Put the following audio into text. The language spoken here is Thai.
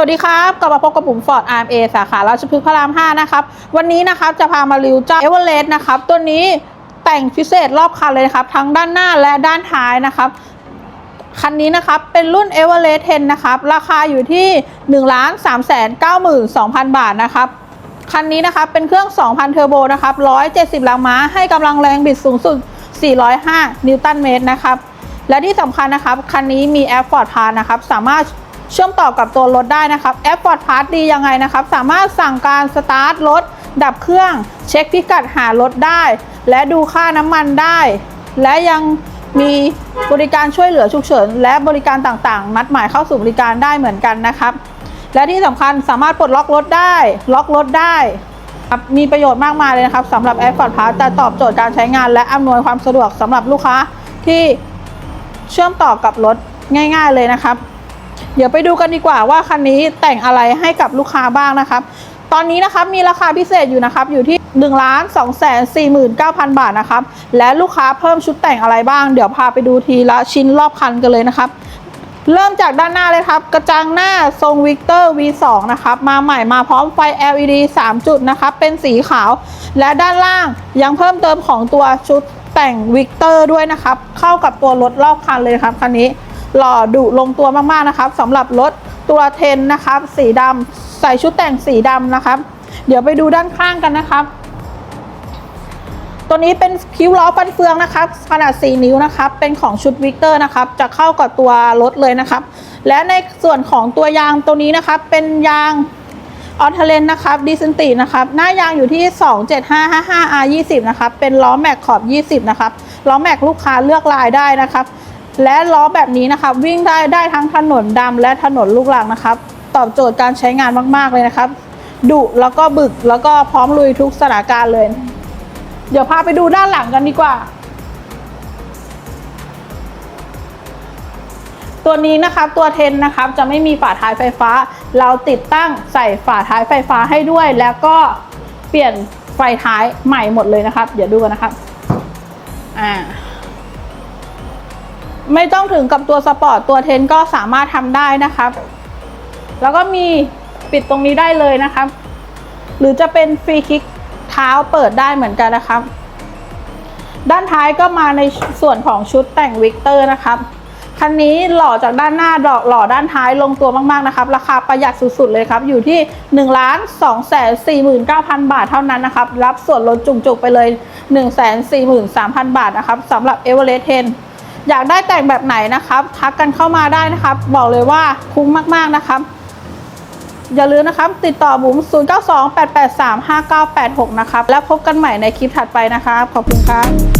สวัสดีครับกลับมาพบกับผมฟอร์ด RMA สาขาราชพฤกษ์พระราม 5 นะครับ วันนี้นะครับจะพามารีวิวเจ้าเอเวอเรสต์นะครับ ตัวนี้แต่งพิเศษรอบคันเลยนะครับ ทั้งด้านหน้าและด้านท้ายนะครับคันนี้นะครับเป็นรุ่น e v e r e s t 10 นะครับ ราคาอยู่ที่ 1 3 9 2 0 0 0 บาทนะครับ คันนี้นะครับเป็นเครื่อง 2,000 เทอร์โบนะครับ 170แรงม้า ให้กำลังแรงบิดสูงสุด 405 นิวตันเมตรนะครับ และที่สำคัญนะครับ คันนี้มีแอป Ford Pass นะครับ สามารถ เชื่อมต่อกับตัวรถได้นะครับแอป Ford Pass ดียังไงนะครับ สามารถสั่งการสตาร์ทรถ ดับเครื่อง เช็คพิกัดหารถได้ และดูค่าน้ำมันได้ และยังมีบริการช่วยเหลือฉุกเฉิน และบริการต่างๆ นัดหมายเข้าสู่บริการได้เหมือนกันนะครับ และที่สำคัญสามารถปลดล็อกรถได้ ล็อกรถได้มีประโยชน์มากมายเลยนะครับสำหรับแอป Ford Pass จะตอบโจทย์การใช้งาน และอำนวยความสะดวกสำหรับลูกค้าที่เชื่อมต่อกับรถง่าย ๆ เลยนะครับ เดี๋ยวไปดูกันดีกว่าว่าคันนี้แต่งอะไรให้กับลูกค้าบ้างนะครับ ตอนนี้นะครับมีราคาพิเศษอยู่นะครับอยู่ที่1นึ่งล้านสองแสนสี่หมื่นเก้าพันบาทนะครับ และลูกค้าเพิ่มชุดแต่งอะไรบ้าง เดี๋ยวพาไปดูทีละชิ้นรอบคันกันเลยนะครับเริ่มจากด้านหน้าเลยครับ กระจังหน้าทรงวิกเตอร์ V2 นะครับ มาใหม่มาพร้อมไฟ LED 3 จุดนะครับ เป็นสีขาว และด้านล่างยังเพิ่มเติมของตัวชุดแต่งวิกเตอร์ด้วยนะครับ เข้ากับตัวรถรอบคันเลยครับคันนี้ หล่อดุลงตัวมากๆนะครับสำหรับรถตัวเทนนะครับ สีดำใส่ชุดแต่งสีดำนะครับ เดี๋ยวไปดูด้านข้างกันนะครับ ตัวนี้เป็นคิ้วล้อฟันเฟืองนะครับ ขนาด 4 นิ้วนะครับ เป็นของชุดวิกเตอร์นะครับ จะเข้ากับตัวรถเลยนะครับ และในส่วนของตัวยางตัวนี้นะครับ เป็นยางออทเลนนะครับดิสนตินะครับ หน้ายางอยู่ที่ 27555 R 20นะครับ เป็นล้อแม็กขอบ 20 นะครับ ล้อแม็กลูกค้าเลือกลายได้นะครับ และล้อแบบนี้นะครับวิ่งได้ได้ทั้งถนนดำและถนนลูกรังนะครับ ตอบโจทย์การใช้งานมากๆเลยนะครับดุแล้วก็บึกแล้วก็พร้อมลุยทุกสถานการณ์เลย เดี๋ยวพาไปดูด้านหลังกันดีกว่า ตัวนี้นะครับตัวเทนนะครับจะไม่มีฝาท้ายไฟฟ้า เราติดตั้งใส่ฝาท้ายไฟฟ้าให้ด้วย แล้วก็เปลี่ยนไฟท้ายใหม่หมดเลยนะครับ เดี๋ยวดูกันนะครับอ่า ไม่ต้องถึงกับตัวสปอร์ตตัวเทนก็สามารถทำได้นะครับ แล้วก็มีปิดตรงนี้ได้เลยนะครับ หรือจะเป็นฟรีคิกเท้าเปิดได้เหมือนกันนะครับ ด้านท้ายก็มาในส่วนของชุดแต่งวิกเตอร์นะครับคันนี้หล่อจากด้านหน้าดอกหล่อด้านท้ายลงตัวมากๆนะครับ ราคาประหยัดสุดๆเลยครับ อยู่ที่1นึ่งล้านสองแสนสี่หมื่นเก้าพันบาทเท่านั้นนะครับ รับส่วนลดจุกๆไปเลย1นึ่งแสนสี่หมื่นสามพันบาทนะครับสำหรับเอเวอเรสต์เทน อยากได้แต่งแบบไหนนะครับ ทักกันเข้ามาได้นะครับ บอกเลยว่าคุ้มมากๆนะครับ อย่าลืมนะครับ ติดต่อบุ๋ม092 883 5986 นะครับ แล้วพบกันใหม่ในคลิปถัดไปนะครับ ขอบคุณครับ